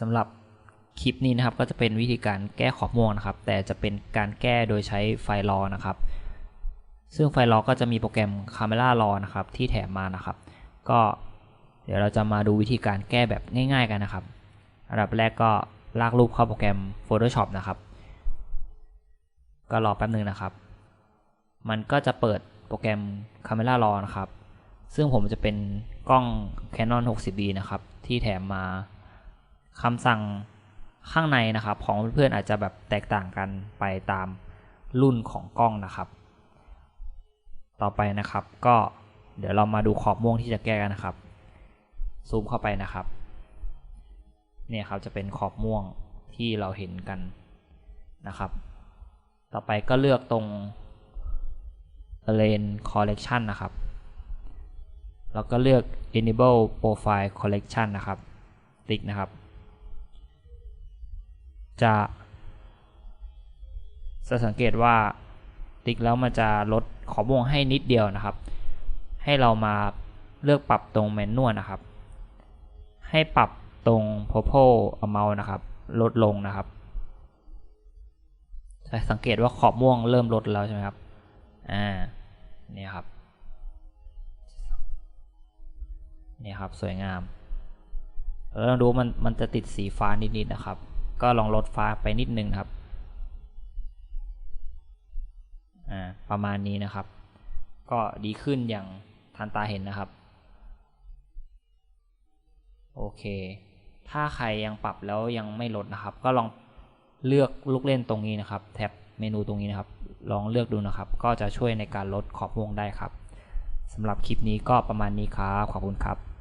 สำหรับคลิปนี้นะครับก็จะเป็นวิธีการแก้ขอบม่วงนะครับ แต่จะเป็นการแก้โดยใช้ไฟล์รอนะครับ ซึ่งไฟล์รอก็จะมีโปรแกรม Camera Raw นะครับที่แถมมานะครับ ก็เดี๋ยวเราจะมาดูวิธีการแก้แบบง่าย ๆ กันนะครับอันดับแรกก็ลากรูปเข้าโปรแกรม Photoshop นะครับ ก็รอแป๊บนึงนะครับ มันก็จะเปิดโปรแกรม Camera Raw นะครับ ซึ่งผมจะเป็นกล้อง Canon 60D นะครับที่แถมมา คำสั่งข้างในนะครับ ของเพื่อนๆอาจจะแบบแตกต่างกันไปตามรุ่นของกล้องนะครับ ต่อไปนะครับก็เดี๋ยวเรามาดูขอบม่วงที่จะแก้กันนะครับ ซูมเข้าไปนะครับ เนี่ยครับจะเป็นขอบม่วงที่เราเห็นกันนะครับ ต่อไปก็เลือกตรง Lane Collection นะครับ แล้วก็เลือก Enable Profile Collection นะครับ ติ๊กนะครับ จะจะสังเกตว่าติ๊กแล้วมันจะลดขอบวงให้นิดเดียวนะครับ ให้เรามาเลือกปรับตรงแมนนวลนะครับ ให้ปรับตรง purple amount นะครับ ลดลงนะครับจะสังเกตว่าขอบม่วงเริ่มลดแล้วใช่ไหมครับ อ่าเนี่ยครับเนี่ยครับ สวยงาม แล้วลองดูมันมันจะติดสีฟ้านิดๆนะครับ ก็ลองลดฟ้าไปนิดนึงครับอ่าประมาณนี้นะครับ ก็ดีขึ้นอย่างทันตาเห็นนะครับ โอเค ถ้าใครยังปรับแล้วยังไม่ลดนะครับ ก็ลองเลือกลูกเล่นตรงนี้นะครับ แท็บเมนูตรงนี้นะครับ ลองเลือกดูนะครับ ก็จะช่วยในการลดขอบวงได้ครับสำหรับคลิปนี้ก็ประมาณนี้ครับ ขอบคุณครับ